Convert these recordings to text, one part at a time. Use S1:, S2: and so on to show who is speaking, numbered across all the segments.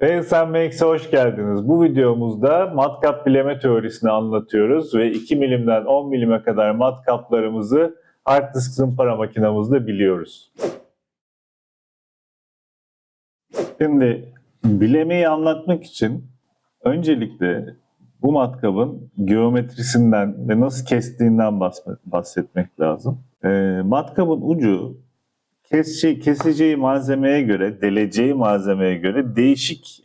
S1: PSM Max'e hoş geldiniz. Bu videomuzda matkap bileme teorisini anlatıyoruz ve 2 milimden 10 milime kadar matkaplarımızı hard disk zımpara makinamızda biliyoruz. Şimdi bilemeyi anlatmak için öncelikle bu matkabın geometrisinden ve nasıl kestiğinden bahs- bahsetmek lazım. Ee, matkabın ucu keseceği, keseceği malzemeye göre, deleceği malzemeye göre değişik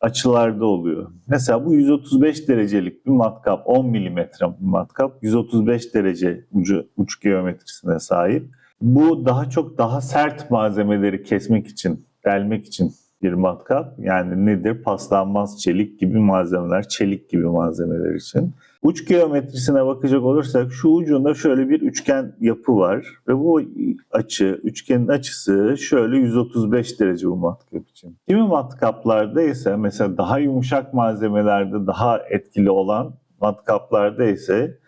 S1: açılarda oluyor. Mesela bu 135 derecelik bir matkap, 10 milimetre bir matkap, 135 derece ucu, uç geometrisine sahip. Bu daha çok daha sert malzemeleri kesmek için, delmek için bir matkap. Yani nedir? Paslanmaz çelik gibi malzemeler, çelik gibi malzemeler için. Uç geometrisine bakacak olursak şu ucunda şöyle bir üçgen yapı var ve bu açı, üçgenin açısı şöyle 135 derece bu matkap için. Kimi matkaplarda ise mesela daha yumuşak malzemelerde daha etkili olan matkaplarda ise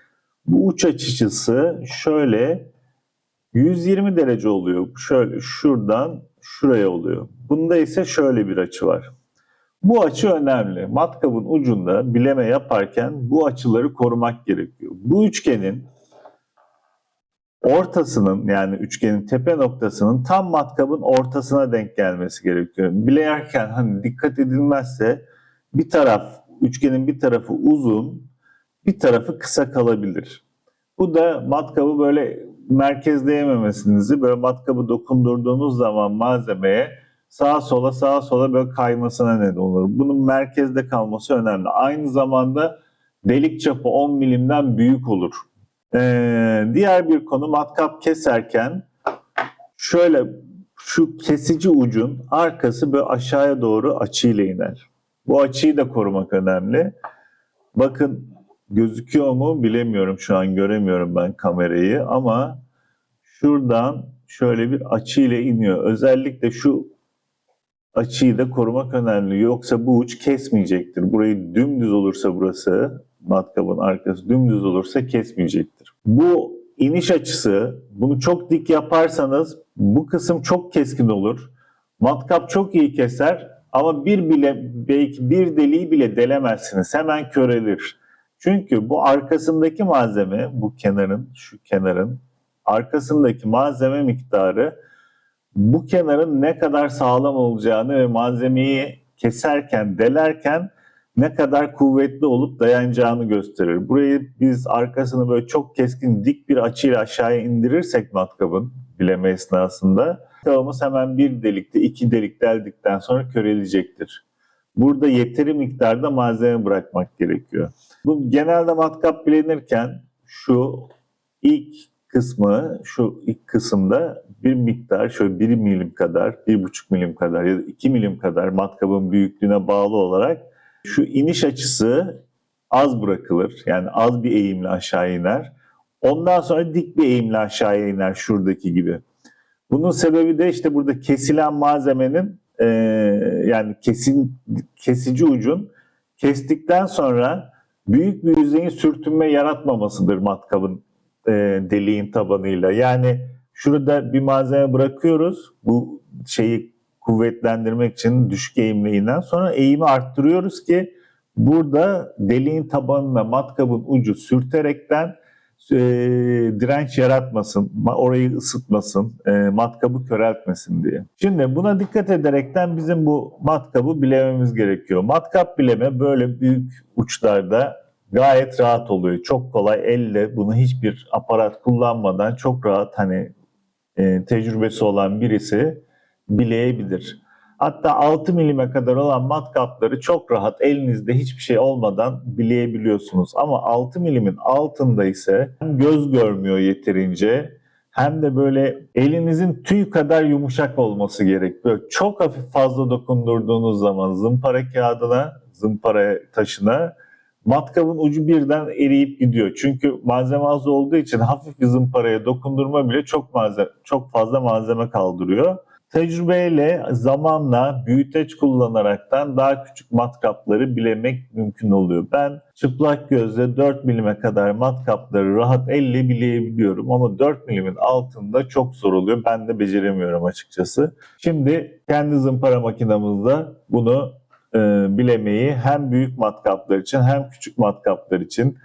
S1: bu uç açısı şöyle 120 derece oluyor. Şöyle şuradan şuraya oluyor. Bunda ise şöyle bir açı var. Bu açı önemli. Matkabın ucunda bileme yaparken bu açıları korumak gerekiyor. Bu üçgenin ortasının yani üçgenin tepe noktasının tam matkabın ortasına denk gelmesi gerekiyor. Bileyerken hani dikkat edilmezse bir taraf üçgenin bir tarafı uzun, bir tarafı kısa kalabilir. Bu da matkabı böyle merkezleyememesinizi, böyle matkabı dokundurduğunuz zaman malzemeye sağa sola sağa sola böyle kaymasına neden olur. Bunun merkezde kalması önemli. Aynı zamanda delik çapı 10 milimden büyük olur. Ee, diğer bir konu matkap keserken şöyle şu kesici ucun arkası böyle aşağıya doğru açıyla iner. Bu açıyı da korumak önemli. Bakın gözüküyor mu bilemiyorum şu an göremiyorum ben kamerayı ama şuradan şöyle bir açıyla iniyor. Özellikle şu açıyı da korumak önemli. Yoksa bu uç kesmeyecektir. Burayı dümdüz olursa burası, matkabın arkası dümdüz olursa kesmeyecektir. Bu iniş açısı, bunu çok dik yaparsanız bu kısım çok keskin olur. Matkap çok iyi keser ama bir bile belki bir deliği bile delemezsiniz. Hemen körelir. Çünkü bu arkasındaki malzeme, bu kenarın, şu kenarın arkasındaki malzeme miktarı bu kenarın ne kadar sağlam olacağını ve malzemeyi keserken, delerken ne kadar kuvvetli olup dayanacağını gösterir. Burayı biz arkasını böyle çok keskin dik bir açıyla aşağıya indirirsek matkabın bileme esnasında matkabımız hemen bir delikte iki delik deldikten sonra körelecektir. Burada yeteri miktarda malzeme bırakmak gerekiyor. Bu genelde matkap bilenirken şu ilk kısmı, şu ilk kısımda bir miktar şöyle 1 milim kadar, 1,5 milim kadar ya da 2 milim kadar matkabın büyüklüğüne bağlı olarak şu iniş açısı az bırakılır. Yani az bir eğimle aşağı iner. Ondan sonra dik bir eğimle aşağıya iner şuradaki gibi. Bunun sebebi de işte burada kesilen malzemenin e, yani kesin kesici ucun kestikten sonra büyük bir yüzeyin sürtünme yaratmamasıdır matkabın e, deliğin tabanıyla. Yani şurada bir malzeme bırakıyoruz. Bu şeyi kuvvetlendirmek için düşük eğimle. Sonra eğimi arttırıyoruz ki burada deliğin tabanına matkabın ucu sürterekten e, direnç yaratmasın, ma- orayı ısıtmasın, e, matkabı köreltmesin diye. Şimdi buna dikkat ederekten bizim bu matkabı bilememiz gerekiyor. Matkap bileme böyle büyük uçlarda gayet rahat oluyor. Çok kolay elle bunu hiçbir aparat kullanmadan çok rahat hani e, tecrübesi olan birisi bileyebilir. Hatta 6 milime kadar olan matkapları çok rahat elinizde hiçbir şey olmadan bileyebiliyorsunuz. Ama 6 milimin altında ise hem göz görmüyor yeterince hem de böyle elinizin tüy kadar yumuşak olması gerek. Böyle çok hafif fazla dokundurduğunuz zaman zımpara kağıdına, zımpara taşına matkabın ucu birden eriyip gidiyor. Çünkü malzeme az olduğu için hafif bir zımparaya dokundurma bile çok malzeme, çok fazla malzeme kaldırıyor. Tecrübeyle, zamanla, büyüteç kullanaraktan daha küçük matkapları bilemek mümkün oluyor. Ben çıplak gözle 4 milime kadar matkapları rahat elle bileyebiliyorum ama 4 milimin altında çok zor oluyor. Ben de beceremiyorum açıkçası. Şimdi kendi zımpara makinamızda bunu e, bilemeyi hem büyük matkaplar için hem küçük matkaplar için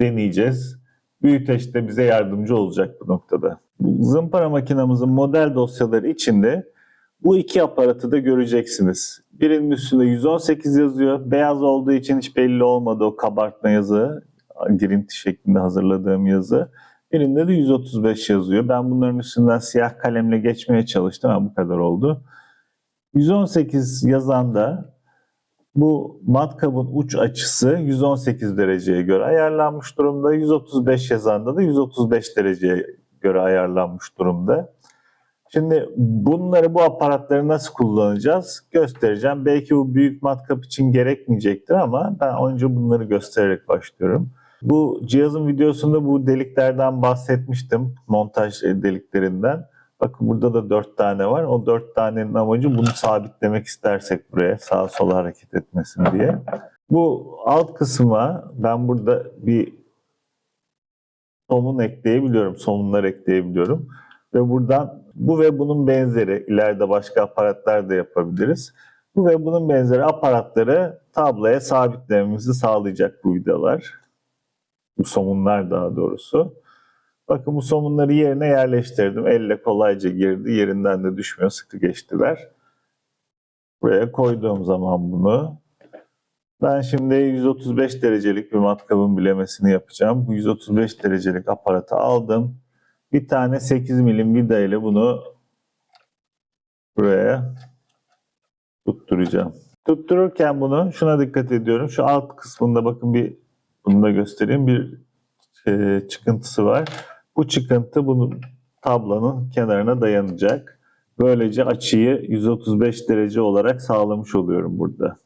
S1: deneyeceğiz. Büyüteç de bize yardımcı olacak bu noktada. Zımpara makinamızın model dosyaları içinde bu iki aparatı da göreceksiniz. Birinin üstünde 118 yazıyor. Beyaz olduğu için hiç belli olmadı o kabartma yazı. Girinti şeklinde hazırladığım yazı. Birinde de 135 yazıyor. Ben bunların üstünden siyah kalemle geçmeye çalıştım ama bu kadar oldu. 118 yazanda bu matkabın uç açısı 118 dereceye göre ayarlanmış durumda. 135 yazanda da 135 dereceye göre ayarlanmış durumda. Şimdi bunları bu aparatları nasıl kullanacağız göstereceğim. Belki bu büyük matkap için gerekmeyecektir ama ben önce bunları göstererek başlıyorum. Bu cihazın videosunda bu deliklerden bahsetmiştim. Montaj deliklerinden. Bakın burada da dört tane var. O dört tanenin amacı bunu sabitlemek istersek buraya sağa sola hareket etmesin diye. Bu alt kısma ben burada bir somun ekleyebiliyorum. Somunlar ekleyebiliyorum. Ve buradan bu ve bunun benzeri ileride başka aparatlar da yapabiliriz. Bu ve bunun benzeri aparatları tabloya sabitlememizi sağlayacak bu vidalar. Bu somunlar daha doğrusu. Bakın bu somunları yerine yerleştirdim. Elle kolayca girdi. Yerinden de düşmüyor. Sıkı geçtiler. Buraya koyduğum zaman bunu ben şimdi 135 derecelik bir matkabın bilemesini yapacağım. Bu 135 derecelik aparatı aldım. Bir tane 8 milim vida ile bunu buraya tutturacağım. Tuttururken bunu şuna dikkat ediyorum. Şu alt kısmında bakın bir bunu da göstereyim. Bir e, çıkıntısı var. Bu çıkıntı bunun tablonun kenarına dayanacak. Böylece açıyı 135 derece olarak sağlamış oluyorum burada.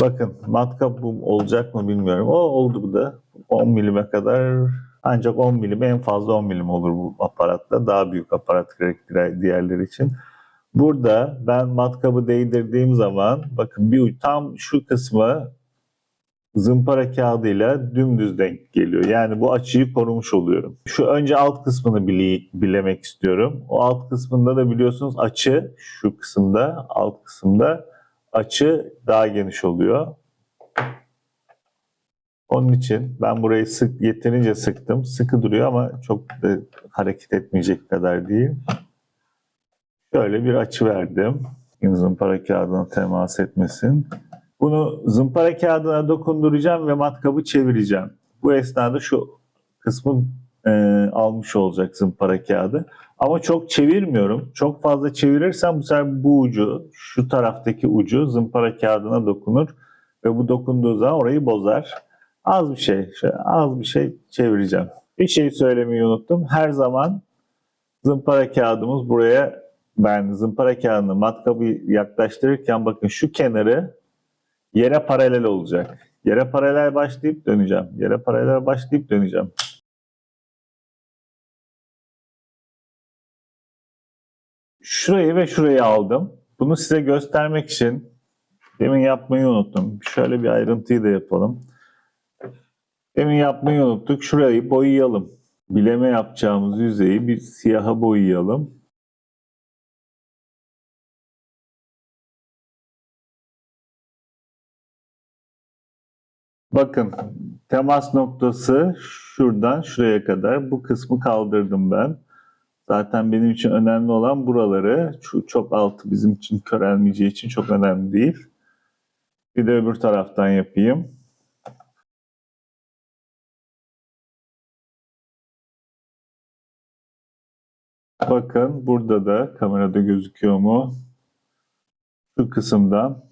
S1: Bakın matkap bu olacak mı bilmiyorum. O oldu bu da. 10 milime kadar ancak 10 milim en fazla 10 milim olur bu aparatta. Daha büyük aparat gerektiren diğerleri için. Burada ben matkabı değdirdiğim zaman bakın bir tam şu kısmı zımpara kağıdıyla dümdüz denk geliyor. Yani bu açıyı korumuş oluyorum. Şu önce alt kısmını bile, bilemek istiyorum. O alt kısmında da biliyorsunuz açı şu kısımda, alt kısımda açı daha geniş oluyor. Onun için ben burayı sık yeterince sıktım. Sıkı duruyor ama çok da hareket etmeyecek kadar değil. Şöyle bir açı verdim. Zımpara kağıdına temas etmesin. Bunu zımpara kağıdına dokunduracağım ve matkabı çevireceğim. Bu esnada şu kısmı e, almış olacak zımpara kağıdı. Ama çok çevirmiyorum. Çok fazla çevirirsem bu sefer bu ucu, şu taraftaki ucu zımpara kağıdına dokunur ve bu dokunduğu zaman orayı bozar. Az bir şey, az bir şey çevireceğim. Bir şey söylemeyi unuttum. Her zaman zımpara kağıdımız buraya ben zımpara kağıdını matkabı yaklaştırırken bakın şu kenarı yere paralel olacak. Yere paralel başlayıp döneceğim. Yere paralel başlayıp döneceğim. Şurayı ve şurayı aldım. Bunu size göstermek için demin yapmayı unuttum. Şöyle bir ayrıntıyı da yapalım. Demin yapmayı unuttuk. Şurayı boyayalım. Bileme yapacağımız yüzeyi bir siyaha boyayalım. Bakın temas noktası şuradan şuraya kadar. Bu kısmı kaldırdım ben. Zaten benim için önemli olan buraları. Şu çok altı bizim için körelmeyeceği için çok önemli değil. Bir de öbür taraftan yapayım. Bakın burada da kamerada gözüküyor mu? Şu kısımdan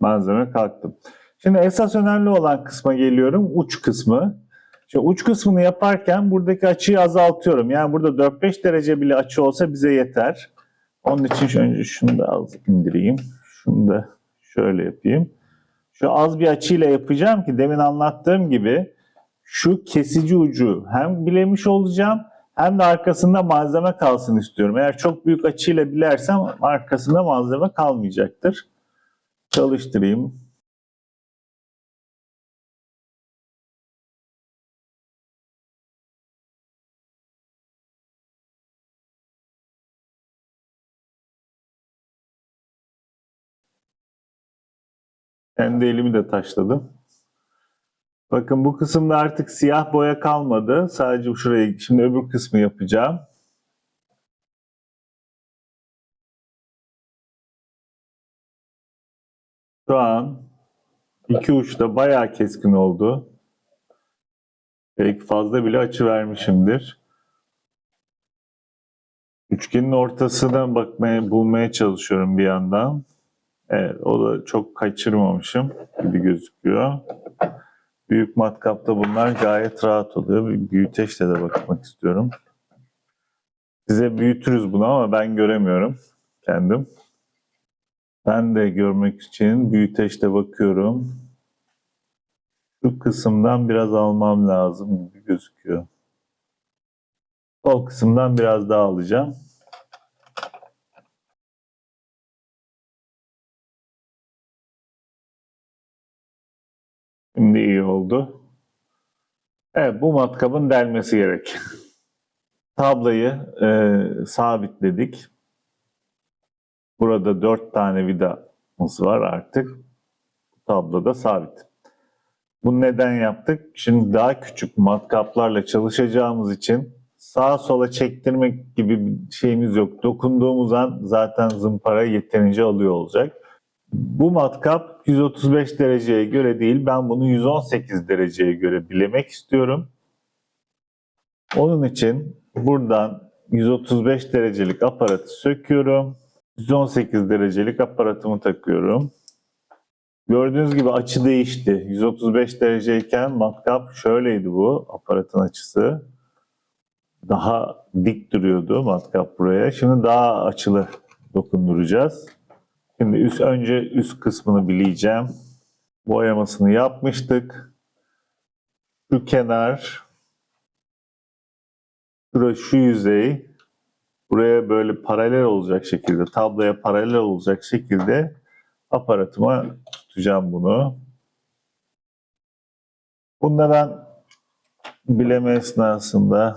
S1: malzeme kalktım. Şimdi esas önemli olan kısma geliyorum. Uç kısmı. Şimdi uç kısmını yaparken buradaki açıyı azaltıyorum. Yani burada 4-5 derece bile açı olsa bize yeter. Onun için önce şunu da az indireyim. Şunu da şöyle yapayım. Şu az bir açıyla yapacağım ki demin anlattığım gibi şu kesici ucu hem bilemiş olacağım hem de arkasında malzeme kalsın istiyorum. Eğer çok büyük açıyla bilersem arkasında malzeme kalmayacaktır. Çalıştırayım. Kendi elimi de taşladım. Bakın bu kısımda artık siyah boya kalmadı. Sadece şuraya şimdi öbür kısmı yapacağım. Şu an iki uçta bayağı keskin oldu. Belki fazla bile açı vermişimdir. Üçgenin ortasına bakmaya, bulmaya çalışıyorum bir yandan. Evet, o da çok kaçırmamışım gibi gözüküyor. Büyük matkapta bunlar gayet rahat oluyor. Büyüteçle de bakmak istiyorum. Size büyütürüz bunu ama ben göremiyorum kendim. Ben de görmek için büyüteçle bakıyorum. Şu kısımdan biraz almam lazım gibi gözüküyor. Sol kısımdan biraz daha alacağım. Şimdi iyi oldu. Evet bu matkabın delmesi gerek. Tablayı e, sabitledik. Burada dört tane vidamız var artık. Tabloda sabit. Bunu neden yaptık? Şimdi daha küçük matkaplarla çalışacağımız için sağa sola çektirmek gibi bir şeyimiz yok. Dokunduğumuz an zaten zımpara yeterince alıyor olacak. Bu matkap 135 dereceye göre değil, ben bunu 118 dereceye göre bilemek istiyorum. Onun için buradan 135 derecelik aparatı söküyorum. 118 derecelik aparatımı takıyorum. Gördüğünüz gibi açı değişti. 135 dereceyken matkap şöyleydi bu aparatın açısı. Daha dik duruyordu matkap buraya. Şimdi daha açılı dokunduracağız. Şimdi üst, önce üst kısmını bileyeceğim. Boyamasını yapmıştık. Şu kenar, şura şu yüzey, buraya böyle paralel olacak şekilde, tabloya paralel olacak şekilde aparatıma tutacağım bunu. Bunda ben bileme esnasında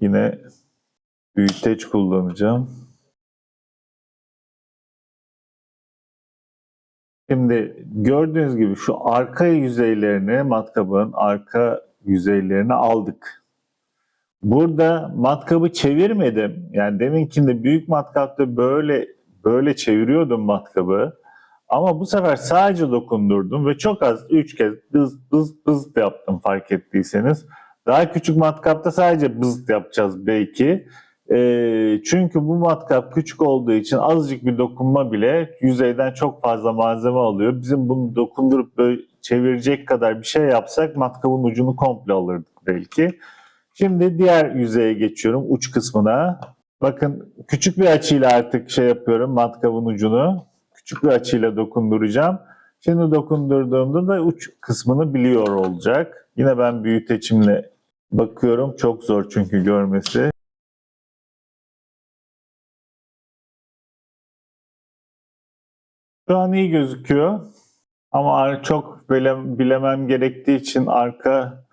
S1: yine büyüteç kullanacağım. Şimdi gördüğünüz gibi şu arka yüzeylerini matkabın arka yüzeylerini aldık. Burada matkabı çevirmedim. Yani deminkinde büyük matkapta böyle böyle çeviriyordum matkabı. Ama bu sefer sadece dokundurdum ve çok az 3 kez bız bız bız yaptım fark ettiyseniz. Daha küçük matkapta sadece bız yapacağız belki. E, çünkü bu matkap küçük olduğu için azıcık bir dokunma bile yüzeyden çok fazla malzeme alıyor. Bizim bunu dokundurup böyle çevirecek kadar bir şey yapsak matkabın ucunu komple alırdık belki. Şimdi diğer yüzeye geçiyorum uç kısmına. Bakın küçük bir açıyla artık şey yapıyorum matkabın ucunu. Küçük bir açıyla dokunduracağım. Şimdi dokundurduğumda da uç kısmını biliyor olacak. Yine ben büyüteçimle bakıyorum. Çok zor çünkü görmesi. Şu an iyi gözüküyor. Ama çok bilemem gerektiği için arka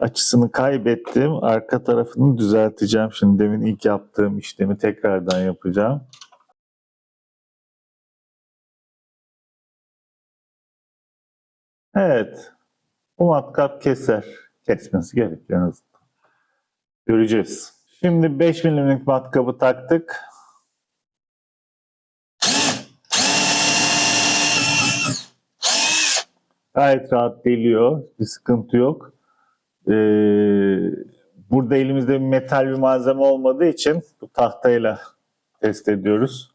S1: açısını kaybettim. Arka tarafını düzelteceğim. Şimdi demin ilk yaptığım işlemi tekrardan yapacağım. Evet. Bu matkap keser. Kesmesi gerekiyor en. Göreceğiz. Şimdi 5 milimlik matkabı taktık. Gayet rahat deliyor. Bir sıkıntı yok. Ee, burada elimizde bir metal bir malzeme olmadığı için bu tahtayla test ediyoruz.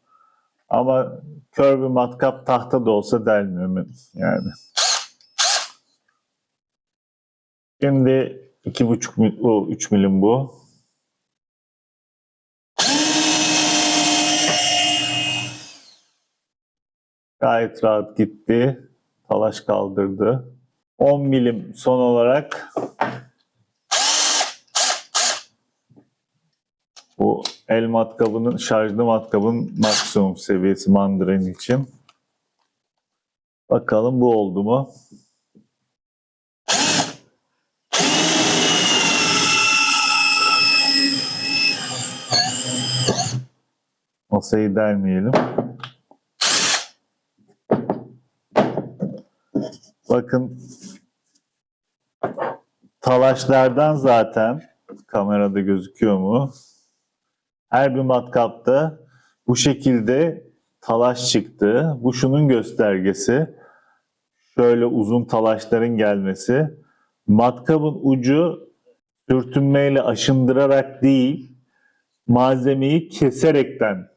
S1: Ama kör bir matkap tahta da olsa delmiyor yani. Şimdi iki buçuk mil, o 3 milim bu. Gayet rahat gitti. Talaş kaldırdı. 10 milim son olarak bu el matkabının, şarjlı matkabın maksimum seviyesi mandalin için. Bakalım bu oldu mu? Masayı delmeyelim. Bakın talaşlardan zaten kamerada gözüküyor mu? Her bir matkapta bu şekilde talaş çıktı. Bu şunun göstergesi. Şöyle uzun talaşların gelmesi. Matkabın ucu sürtünmeyle aşındırarak değil, malzemeyi keserekten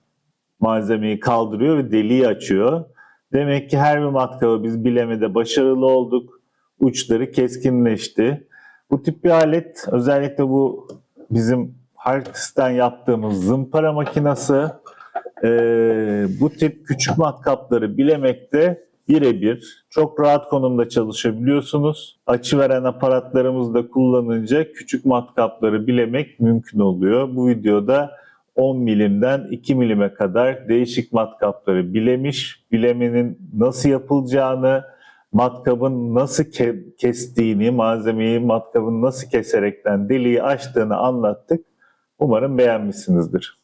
S1: malzemeyi kaldırıyor ve deliği açıyor. Demek ki her bir matkabı biz bilemede başarılı olduk. Uçları keskinleşti. Bu tip bir alet özellikle bu bizim Hartis'ten yaptığımız zımpara makinesi eee, bu tip küçük matkapları bilemekte birebir çok rahat konumda çalışabiliyorsunuz. Açı veren aparatlarımızı da kullanınca küçük matkapları bilemek mümkün oluyor. Bu videoda 10 milimden 2 milime kadar değişik matkapları bilemiş, bilemenin nasıl yapılacağını, matkabın nasıl ke- kestiğini, malzemeyi matkabın nasıl keserekten deliği açtığını anlattık. Umarım beğenmişsinizdir.